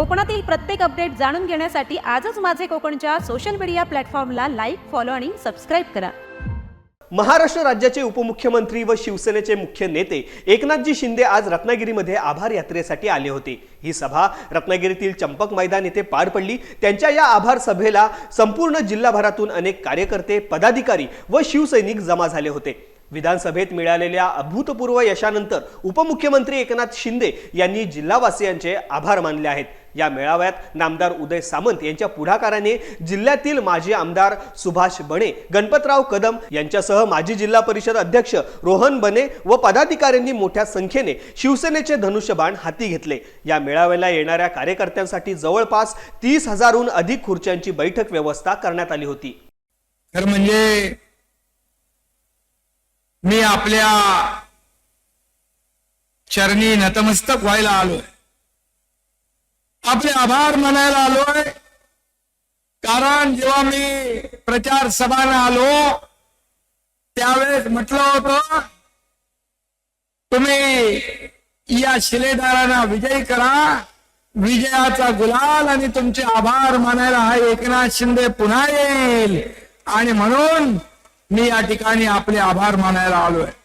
कोकणातील प्रत्येक अपडेट जाणून घेण्यासाठी आजच माझे कोकणच्या सोशल मीडिया प्लॅटफॉर्मला लाईक फॉलो आणि सबस्क्राईब करा. महाराष्ट्र राज्याचे उपमुख्यमंत्री व शिवसेनेचे मुख्य नेते एकनाथजी शिंदे आज रत्नागिरीमध्ये आभार यात्रेसाठी आले होते. ही सभा रत्नागिरीतील चंपक मैदान येथे पार पडली. त्यांच्या या आभार सभेला संपूर्ण जिल्हाभरातून अनेक कार्यकर्ते पदाधिकारी व शिवसैनिक जमा झाले होते. विधानसभेत मिळालेल्या अभूतपूर्व यशानंतर उपमुख्यमंत्री एकनाथ शिंदे यांनी जिल्हावासियांचे आभार मानले आहेत. या मेळाव्यात नामदार उदय सामंत यांच्या पुढाकाराने जिल्ह्यातील माजी आमदार सुभाष बणे गणपतराव कदम यांच्यासह माजी जिल्हा परिषद अध्यक्ष रोहन बने व पदाधिकाऱ्यांनी मोठ्या संख्येने शिवसेनेचे धनुष्यबाण हाती घेतले. या मेळाव्याला येणाऱ्या कार्यकर्त्यांसाठी जवळपास तीस हजारहून अधिक खुर्च्यांची बैठक व्यवस्था करण्यात आली होती. तर म्हणजे मी आपल्या चरणी नतमस्तक व्हायला आलोय. आपले आभार मानायला आलोय. कारण जेव्हा मी प्रचार सभाने आलो त्यावेळेस म्हटलं होतं तुम्ही या शिलेदारांना विजयी करा. विजयाचा गुलाल आणि तुमचे आभार मानायला हा एकनाथ शिंदे पुन्हा येईल. आणि म्हणून मी या ठिकाणी आपले आभार मानायला आलो आहे